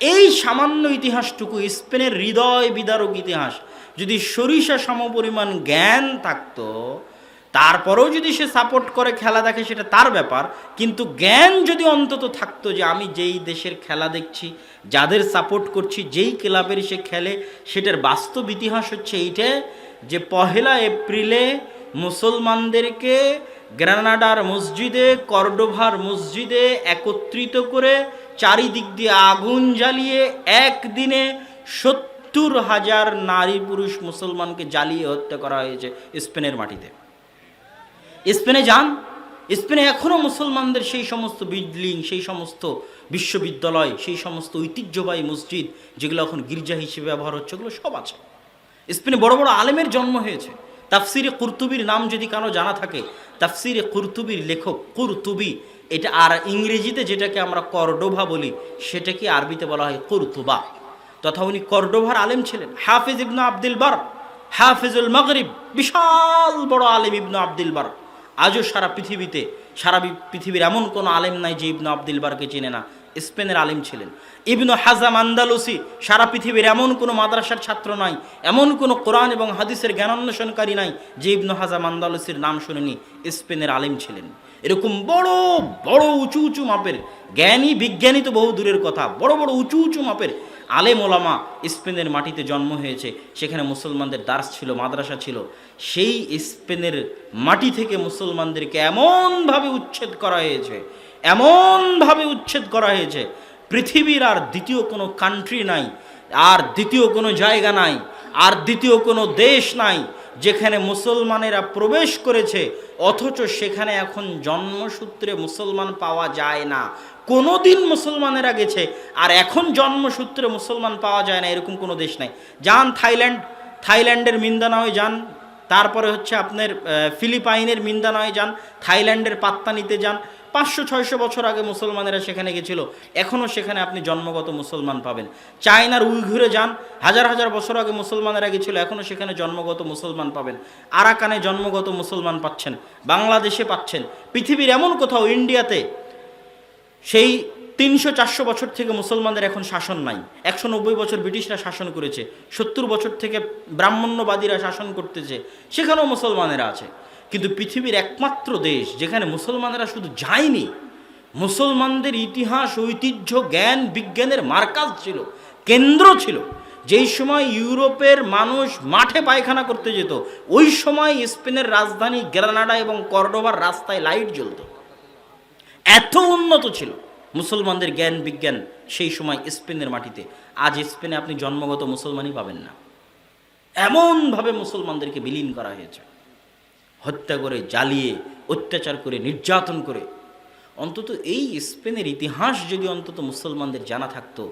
এই সামান্য ইতিহাসটুকু স্পেনের হৃদয় বিদারক ইতিহাস, যদি সরিষা সমপরিমাণ জ্ঞান থাকতো, তারপরেও যদি সে সাপোর্ট করে, খেলা দেখে, সেটা তার ব্যাপার। কিন্তু জ্ঞান যদি অন্তত থাকতো যে আমি যেই দেশের খেলা দেখছি, যাদের সাপোর্ট করছি, যেই ক্লাবের সে খেলে, সেটার বাস্তব ইতিহাস হচ্ছে এইটা যে পহেলা এপ্রিলে মুসলমানদেরকে গ্রানাডার মসজিদে, কর্ডোভার মসজিদে একত্রিত করে চারিদিক দিয়ে আগুন জ্বালিয়ে একদিনে সত্তর হাজার নারী পুরুষ মুসলমানকে জ্বালিয়ে হত্যা করা হয়েছে স্পেনের মাটিতে। স্পেনে যান, স্পেনে এখনও মুসলমানদের সেই সমস্ত বিল্ডিং, সেই সমস্ত বিশ্ববিদ্যালয়, সেই সমস্ত ঐতিহ্যবাহী মসজিদ, যেগুলো এখন গির্জা হিসেবে ব্যবহার হচ্ছে, ওগুলো সব আছে। স্পেনে বড় বড় আলেমের জন্ম হয়েছে। তাফসিরে কুরতুবির নাম যদি কারও জানা থাকে, তাফসিরে কুরতুবির লেখক কুরতুবি এটা আর ইংরেজিতে যেটাকে আমরা কর্ডোভা বলি, সেটাকে আরবিতে বলা হয় কুরতুবা। তথা উনি কর্ডোভার আলেম ছিলেন। হাফিজ ইবনু আব্দুল বার, হাফিজুল মগরিব, বিশাল বড় আলেম ইবনু আব্দুল বার। আজও সারা পৃথিবীতে, সারা পৃথিবীর এমন কোনো আলেম নাই যে ইবনু আব্দুল বারকে চেনে না। স্পেনের আলেম ছিলেন। ইবনু হাজাম আন্দালুসি, সারা পৃথিবীর এমন কোনো মাদ্রাসার ছাত্র নাই, এমন কোনো কোরআন এবং হাদিসের জ্ঞানান্বেষণকারী নাই যে ইবনু হাজাম আন্দালুসির নাম শুনেনি স্পেনের আলেম ছিলেন। এরকম বড় বড় উঁচু উঁচু মাপের, জ্ঞানী বিজ্ঞানী তো বহু দূরের কথা, বড় বড় উঁচু উঁচু মাপের আলেম ওলামা স্পেনের মাটিতে জন্ম হয়েছে, সেখানে মুসলমানদের দার্স ছিল, মাদ্রাসা ছিল। সেই স্পেনের মাটি থেকে মুসলমানদেরকে এমনভাবে উচ্ছেদ করা হয়েছে, এমনভাবে উচ্ছেদ করা হয়েছে, পৃথিবীর আর দ্বিতীয় কোনো কান্ট্রি নাই, আর দ্বিতীয় কোনো জায়গা নাই, আর দ্বিতীয় কোনো দেশ নাই, যেখানে মুসলমানেরা প্রবেশ করেছে অথচ সেখানে এখন জন্মসূত্রে মুসলমান পাওয়া যায় না। কোনো দিন মুসলমানেরা গেছে, আর এখন জন্মসূত্রে মুসলমান পাওয়া যায় না, এরকম কোনো দেশ নাই। যান থাইল্যান্ড, থাইল্যান্ডের মিন্দানাওয়ে যান, তারপরে হচ্ছে আপনার ফিলিপাইনের মিন্দানায় যান, থাইল্যান্ডের পাত্তানিতে যান পাঁচশো, ছয়শো বছর আগে মুসলমানেরা সেখানে গেছিল। এখনও সেখানে আপনি জন্মগত মুসলমান পাবেন। চায়নার উইঘুরে যান, হাজার হাজার বছর আগে মুসলমানেরা গেছিল এখনও সেখানে জন্মগত মুসলমান পাবেন। আরাকানে জন্মগত মুসলমান পাচ্ছেন, বাংলাদেশে পাচ্ছেন। পৃথিবীর এমন কোথাও, ইন্ডিয়াতে সেই তিনশো, চারশো বছর থেকে মুসলমানদের এখন শাসন নাই। একশো নব্বই বছর ব্রিটিশরা শাসন করেছে, সত্তর বছর থেকে ব্রাহ্মণ্যবাদীরা শাসন করতেছে, সেখানেও মুসলমানেরা আছে। কিন্তু পৃথিবীর একমাত্র দেশ যেখানে মুসলমানেরা শুধু যায়নি, মুসলমানদের ইতিহাস, ঐতিহ্য, জ্ঞান, বিজ্ঞানের মার্কাজ ছিল, কেন্দ্র ছিল। যেই সময় ইউরোপের মানুষ মাঠে পায়খানা করতে যেত, ওই সময় স্পেনের রাজধানী গ্রানাডা এবং কর্ডোভার রাস্তায় লাইট জ্বলতো। এত উন্নত ছিল মুসলমানদের জ্ঞান, বিজ্ঞান সেই সময় স্পেনের মাটিতে। আজ স্পেনে আপনি জন্মগত মুসলমানই পাবেন না। এমনভাবে মুসলমানদেরকে বিলীন করা হয়েছে। হত্যা করে, জ্বালিয়ে, অত্যাচার করে, নির্যাতন করে। অন্তত এই স্পেনের ইতিহাস যদি অন্তত মুসলমানদের জানা থাকতো,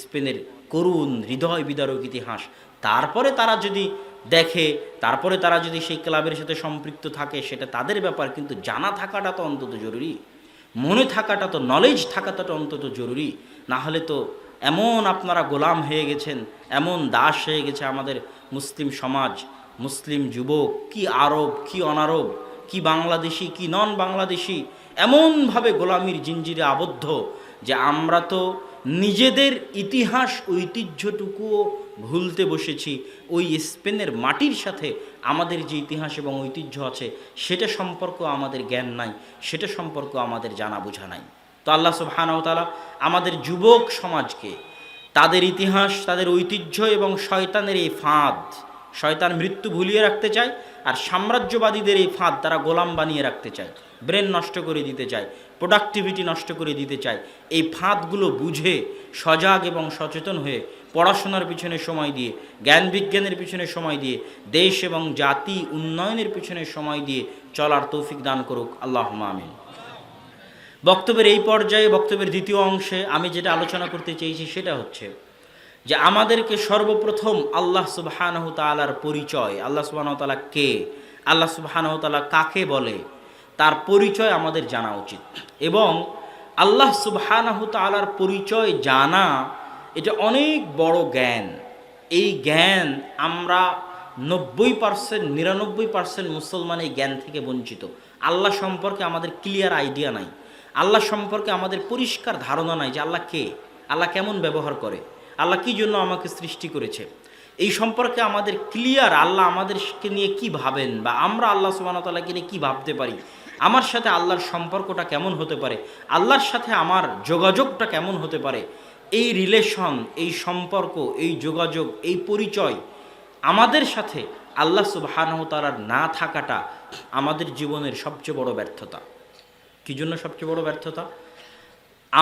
স্পেনের করুণ হৃদয় বিদারক ইতিহাস, তারপরে তারা যদি দেখে, তারপরে তারা যদি সেই ক্লাবের সাথে সম্পৃক্ত থাকে, সেটা তাদের ব্যাপার, কিন্তু জানা থাকাটা তো অন্তত জরুরি। মনে থাকাটা তো নলেজ থাকাটা তো অন্তত জরুরি। না হলে তো এমন আপনারা গোলাম হয়ে গেছেন, এমন দাস হয়ে গেছে আমাদের মুসলিম সমাজ। মুসলিম যুবক, কি আরব, কি অনারব, কি বাংলাদেশি, কি নন বাংলাদেশি এমনভাবে গোলামির জিঞ্জিরে আবদ্ধ যে আমরা তো নিজেদের ইতিহাস, ঐতিহ্যটুকুও ভুলতে বসেছি। ওই স্পেনের মাটির সাথে আমাদের যে ইতিহাস এবং ঐতিহ্য আছে, সেটা সম্পর্ক আমাদের জ্ঞান নাই, সেটা সম্পর্ক আমাদের জানা বোঝা নাই। তো আল্লাহ সুবহানাহু আমাদের যুবক সমাজকে তাদের ইতিহাস, তাদের ঐতিহ্য এবং শয়তানের এই ফাঁদ শয়তান মৃত্যু ভুলিয়ে রাখতে চায় আর সাম্রাজ্যবাদীদের এই ফাঁদ তারা গোলাম বানিয়ে রাখতে চায়, ব্রেন নষ্ট করে দিতে চায়, প্রোডাক্টিভিটি নষ্ট করে দিতে চায়। এই ফাঁদগুলো বুঝে, সজাগ এবং সচেতন হয়ে পড়াশোনার পিছনে সময় দিয়ে, জ্ঞান বিজ্ঞানের পিছনে সময় দিয়ে, দেশ এবং জাতি উন্নয়নের পিছনে সময় দিয়ে চলার তৌফিক দান করুক। আল্লাহ আমিন। বক্তব্যের এই পর্যায়ে, বক্তব্যের দ্বিতীয় অংশে আমি যেটা আলোচনা করতে চেয়েছি সেটা হচ্ছে যে আমাদেরকে সর্বপ্রথম আল্লাহ সুবহানাহু তাআলার পরিচয়, আল্লাহ সুবহানাহু তাআলা কে? আল্লাহ সুবহানাহু তাআলা কাকে বলে? তার পরিচয় আমাদের জানা উচিত। এবং আল্লাহ সুবহানাহু তাআলার পরিচয় জানা, এটা অনেক বড় জ্ঞান। এই জ্ঞান আমরা নব্বই পার্সেন্ট নিরানব্বই পার্সেন্ট মুসলমান এই জ্ঞান থেকে বঞ্চিত। আল্লাহ সম্পর্কে আমাদের ক্লিয়ার আইডিয়া নাই। আল্লাহ সম্পর্কে আমাদের পরিষ্কার ধারণা নাই যে আল্লাহ কে? আল্লাহ কেমন ব্যবহার করে? আল্লাহ কি জন্য আমাকে সৃষ্টি করেছে? এই সম্পর্কে আমাদের ক্লিয়ার আল্লাহ আমাদেরকে নিয়ে কি ভাবেন বা আমরা আল্লাহ সুবাহতাল্লাহকে নিয়ে কী ভাবতে পারি? আমার সাথে আল্লাহর সম্পর্কটা কেমন হতে পারে? আল্লাহর সাথে আমার যোগাযোগটা কেমন হতে পারে? এই রিলেশন এই সম্পর্ক, এই যোগাযোগ, এই পরিচয় আমাদের সাথে আল্লাহ সুবাহানহতালার না থাকাটা আমাদের জীবনের সবচেয়ে বড় ব্যর্থতা। কী জন্য সবচেয়ে বড় ব্যর্থতা?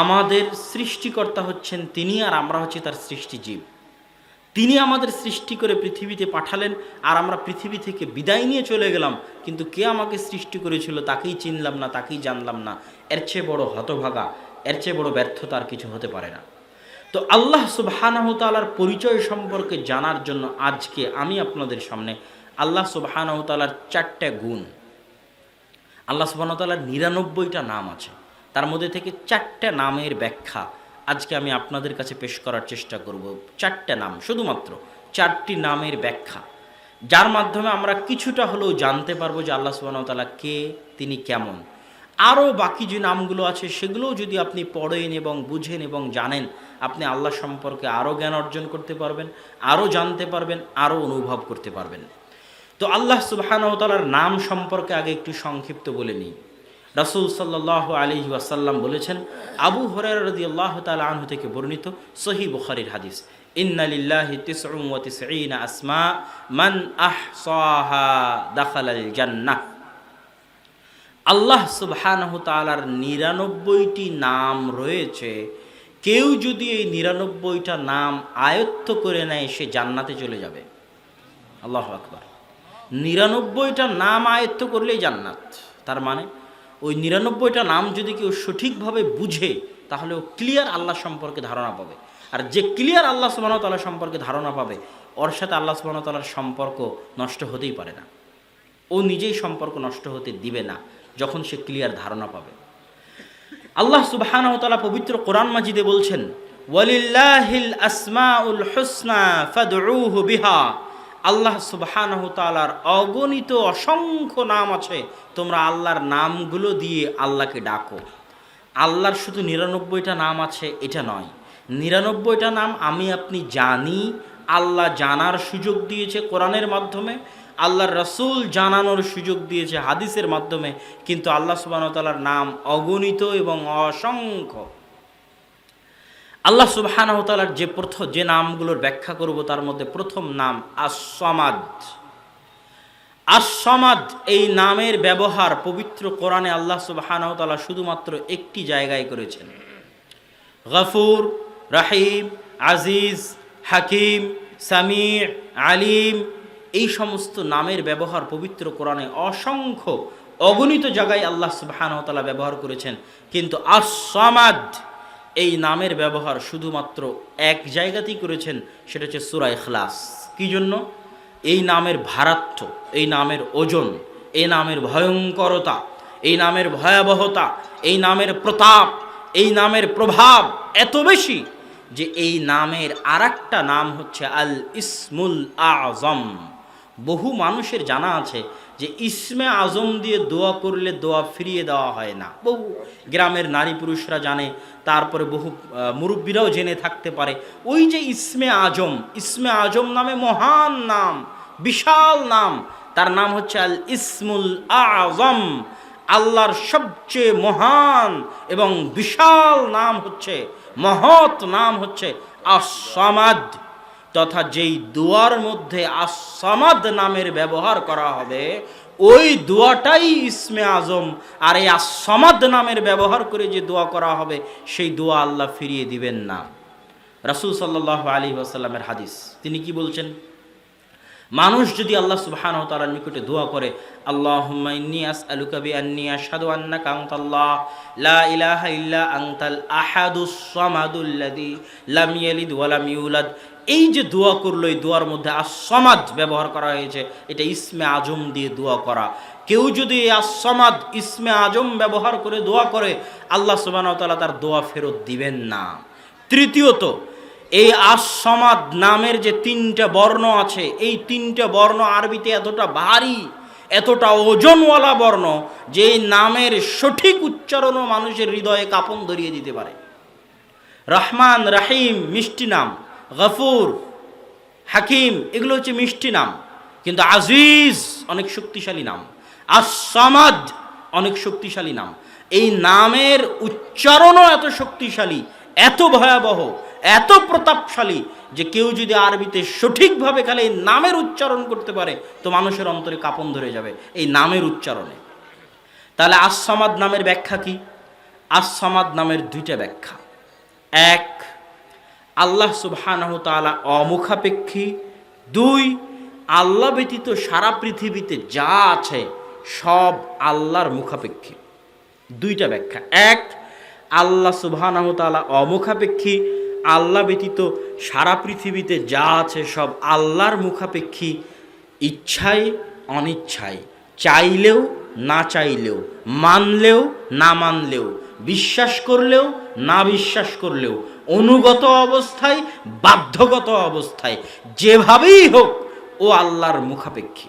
আমাদের সৃষ্টিকর্তা হচ্ছেন তিনি আর আমরা হচ্ছি তার সৃষ্টিজীব তিনি আমাদের সৃষ্টি করে পৃথিবীতে পাঠালেন আর আমরা পৃথিবী থেকে বিদায় নিয়ে চলে গেলাম। কিন্তু কে আমাকে সৃষ্টি করেছিল তাকেই চিনলাম না, তাকেই জানলাম না। এর চেয়ে বড় হতভাগা, এর চেয়ে বড় ব্যর্থতা আর কিছু হতে পারে না। তো আল্লাহ সুবাহানহতালার পরিচয় সম্পর্কে জানার জন্য আজকে আমি আপনাদের সামনে আল্লাহ সুবাহানহতালার চারটে গুণ, আল্লাহ সুবাহতালার নিরানব্বইটা নাম আছে। তার মধ্যে থেকে চারটে নামের ব্যাখ্যা আজকে আমি আপনাদের কাছে পেশ করার চেষ্টা করব। চারটে নাম, শুধুমাত্র চারটি নামের ব্যাখ্যা। যার মাধ্যমে আমরা কিছুটা হলেও জানতে পারব যে আল্লাহ সুবাহতালা কে, তিনি কেমন। আরও বাকি যে নামগুলো আছে, সেগুলোও যদি আপনি পড়েন এবং বুঝেন এবং জানেন, আপনি আল্লাহ সম্পর্কে আরও জ্ঞান অর্জন করতে পারবেন, আরও জানতে পারবেন, আরও অনুভব করতে পারবেন। তো আল্লাহ সুবাহানতালার নাম সম্পর্কে আগে একটু সংক্ষিপ্ত বলে নিই। রাসুল সাল্লাহ আলী ওয়াসাল্লাম বলেছেন, আবু হরার রদি আল্লাহ তালা আনহু থেকে বর্ণিত সহি বুখারির হাদিস ইন্নালিল্লাহি তিসউম ওয়া তিসঈনা আসমা, মান আহসাহা দাখালাল জান্নাহ। আল্লাহ সুবহানাহু তাআলার নিরানব্বইটি নাম রয়েছে। কেউ যদি এই নিরানব্বইটা নাম আয়ত্ত করে নেয়, সে জান্নাতে চলে যাবে। আল্লাহ আকবার। নিরানব্বইটা নাম আয়ত্ত করলেই জান্নাত। তার মানে ওই নিরানব্বইটা নাম যদি কেউ সঠিকভাবে বুঝে, তাহলে ও ক্লিয়ার আল্লাহ সম্পর্কে ধারণা পাবে। আর যে ক্লিয়ার আল্লাহ সুবাহতাল্লাহ সম্পর্কে ধারণা পাবে, ওর সাথে আল্লাহ সুবাহতাল্লার সম্পর্ক নষ্ট হতেই পারে না। ও নিজেই সম্পর্ক নষ্ট হতে দিবে না, যখন সে ক্লিয়ার ধারণা পাবে। আল্লাহ সুবাহানহতালা পবিত্র কোরআন মাজিদে বলছেন, ওয়ালিল্লাহিল আসমাউল হুসনা ফাদউহু বিহা। আল্লাহ সুবহানাহু তাআলার অগণিত অসংখ্য নাম আছে। তোমরা আল্লাহর নামগুলো দিয়ে আল্লাহকে ডাকো। আল্লাহর শুধু নিরানব্বইটা নাম আছে, এটা নয়। নিরানব্বইটা নাম আমি আপনি জানি, আল্লাহ জানার সুযোগ দিয়েছে কোরআনের মাধ্যমে, আল্লাহর রসুল জানানোর সুযোগ দিয়েছে হাদিসের মাধ্যমে, কিন্তু আল্লাহ সুবাহতালার নাম অগণিত এবং অসংখ্য। আল্লাহ সুবাহানহতালার যে প্রথম যে নামগুলোর ব্যাখ্যা করব, তার মধ্যে প্রথম নাম আসমাদ আসমাদ এই নামের ব্যবহার পবিত্র কোরআনে আল্লাহ সুবাহানহতালা শুধুমাত্র একটি জায়গায় করেছেন। গফুর, রাহিম, আজিজ, হাকিম সামির আলিম, এই সমস্ত নামের ব্যবহার পবিত্র কোরআনে অসংখ্য অগণিত জায়গায় আল্লাহ সুবাহানহতালা ব্যবহার করেছেন। কিন্তু আসমাদ এই নামের ব্যবহার শুধুমাত্র এক জায়গাতেই করেছেন, সেটা হচ্ছে সুরাই খ্লাস কী জন্য? এই নামের ভারাত্ম, এই নামের ওজন, এই নামের ভয়ঙ্করতা, এই নামের ভয়াবহতা, এই নামের প্রতাপ, এই নামের প্রভাব এত বেশি যে এই নামের আর নাম হচ্ছে আল ইসমুল আজম বহু মানুষের জানা আছে যে ইসমে আজম দিয়ে দোয়া করলে দোয়া ফিরিয়ে দেওয়া হয় না। বহু গ্রামের নারী পুরুষরা জানে, তারপরে বহু মুরব্বীরাও জেনে থাকতে পারে। ওই যে ইসমে আজম ইসমে আজম নামে মহান নাম, বিশাল নাম, তার নাম হচ্ছে আল ইসমুল আজম। আল্লাহর সবচেয়ে মহান এবং বিশাল নাম হচ্ছে, মহৎ নাম হচ্ছে আসামাদ তথা যেই দুয়ার মধ্যে আসামাদ নামের ব্যবহার করা হবে, ওই দোয়াটাই ইসমে আজম। আর এই আসামাদ নামের ব্যবহার করে যে দোয়া করা হবে, সেই দোয়া আল্লাহ ফিরিয়ে দিবেন না। রাসুল সাল্লাহ আলী আসাল্লামের হাদিস। তিনি কি বলছেন? মানুষ যদি আল্লাহ সুবহান ও তালার নিকটে দোয়া করে আল্লাহ আস আলুকাবি আন্নি আশহাদু আন্নাকা আনতাল্লাহ, লা ইলাহা ইল্লা আনতাল আহাদুস সামাদুল্লাযী লাম ইয়ালিদ ওয়া লাম ইউলাদ। এই যে দোয়া করল, এই দোয়ার মধ্যে আসমাদ ব্যবহার করা হয়েছে। এটা ইসমে আজম দিয়ে দোয়া করা। কেউ যদি এই আসমাদ ইসমে আজম ব্যবহার করে দোয়া করে, আল্লাহ সুবাহ তালা তার দোয়া ফেরত দিবেন না। তৃতীয়ত এই আসমাদ নামের যে তিনটা বর্ণ আছে, এই তিনটা বর্ণ আরবিতে এতটা ভারী, এতটা ওজনওয়ালা বর্ণ, যে নামের সঠিক উচ্চারণও মানুষের হৃদয়ে কাপন ধরিয়ে দিতে পারে। রহমান, রাহিম, মিষ্টি নাম, গফুর, হাকিম, এগুলো হচ্ছে মিষ্টি নাম। কিন্তু আজিজ অনেক শক্তিশালী নাম। আসামাদ অনেক শক্তিশালী নাম। এই নামের উচ্চারণও এত শক্তিশালী, এত ভয়াবহ এত প্রতাপশালী যে কেউ যদি আরবিতে সঠিকভাবে খালি এই নামের উচ্চারণ করতে পারে, তো মানুষের অন্তরে কাপন ধরে যাবে এই নামের উচ্চারণে। তাহলে আসামাদ নামের ব্যাখ্যা কি? আসামাদ নামের দুইটা ব্যাখ্যা। এক, আল্লাহ সুবহানাহ তাআলা অমুখাপেক্ষী। দুই, আল্লাহ ব্যতীত সারা পৃথিবীতে যা আছে সব আল্লাহর মুখাপেক্ষী। দুইটা ব্যাখ্যা। এক, আল্লাহ সুবহানাহু তাআলা অমুখাপেক্ষী। আল্লাহ ব্যতীত সারা পৃথিবীতে যা আছে সব আল্লাহর মুখাপেক্ষী ইচ্ছায় অনিচ্ছায় চাইলেও না চাইলেও, মানলেও না মানলেও, বিশ্বাস করলেও না বিশ্বাস করলেও, অনুগত অবস্থায়, বাধ্যগত অবস্থায়, যেভাবেই হোক ও আল্লাহর মুখাপেক্ষী।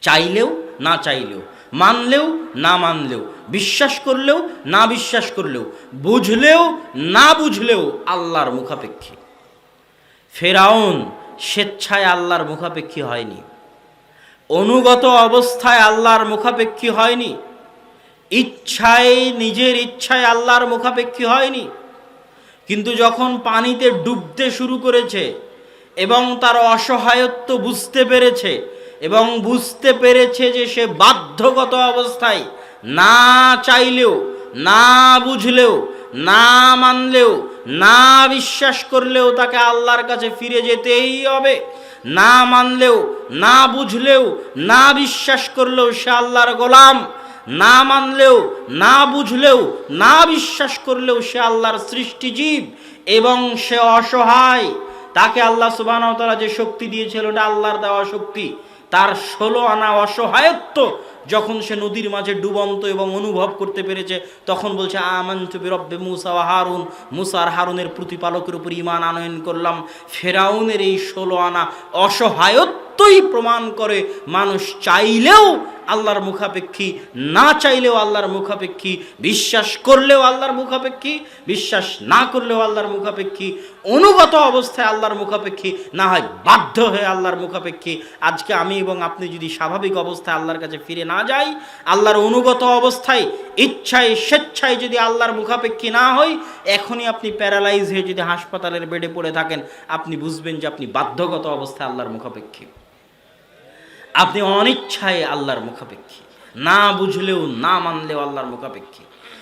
চাইলেও না চাইলেও, মানলেও না মানলেও বিশ্বাস করলেও, না বিশ্বাস করলেও, বুঝলেও, না বুঝলেও আল্লাহর মুখাপেক্ষী। ফেরাউন স্বেচ্ছায় আল্লাহর মুখাপেক্ষী হয়নি। অনুগত অবস্থায় আল্লাহর মুখাপেক্ষী হয়নি। ইচ্ছায়, নিজের ইচ্ছায় আল্লাহর মুখাপেক্ষী হয়নি। কিন্তু যখন পানিতে ডুবতে শুরু করেছে এবং তার অসহায়ত্ব বুঝতে পেরেছে এবং বুঝতে পেরেছে যে সে বাধ্যগত অবস্থায় না চাইলেও, না বুঝলেও, না মানলেও, না বিশ্বাস করলেও তাকে আল্লাহর কাছে ফিরে যেতেই হবে। না মানলেও, না বুঝলেও, না বিশ্বাস করলেও সে আল্লাহর গোলাম। না মানলেও, না বুঝলেও, না বিশ্বাস করলেও সে আল্লাহর সৃষ্টিজীব এবং সে অসহায়। তাকে আল্লাহ সুবাহ যে শক্তি দিয়েছিল ওটা আল্লাহর দেওয়া শক্তি। তার ষোলো আনা অসহায়ত্ব যখন সে নদীর মাঝে ডুবন্ত এবং অনুভব করতে পেরেছে, তখন বলছে, আমান্তু মুসা হারুন। মুসার হারুনের প্রতিপালকের উপর ইমান আনয়ন করলাম। ফেরাউনের এই ষোলো আনা অসহায়ত্বই প্রমাণ করে, মানুষ চাইলেও আল্লাহর মুখাপেক্ষী, না চাইলেও আল্লাহর মুখাপেক্ষী, বিশ্বাস করলেও আল্লাহর মুখাপেক্ষী, বিশ্বাস না করলেও আল্লাহর মুখাপেক্ষী, অনুগত অবস্থায় আল্লাহর মুখাপেক্ষী, না হয় বাধ্য হয়ে আল্লাহর মুখাপেক্ষী। আজকে আমি এবং আপনি যদি স্বাভাবিক অবস্থায় আল্লাহর কাছে ফিরে না যাই, আল্লাহর অনুগত অবস্থায়, ইচ্ছায়, স্বেচ্ছায় যদি আল্লাহর মুখাপেক্ষী না হই, এখনই আপনি প্যারালাইজ হয়ে যদি হাসপাতালের বেডে পড়ে থাকেন, আপনি বুঝবেন যে আপনি বাধ্যগত অবস্থায় আল্লাহর মুখাপেক্ষী। আপনি অনিচ্ছায় আল্লাহর মুখাপেক্ষী। না বুঝলেও না মানলেও আল্লাহর মুখাপেক্ষী।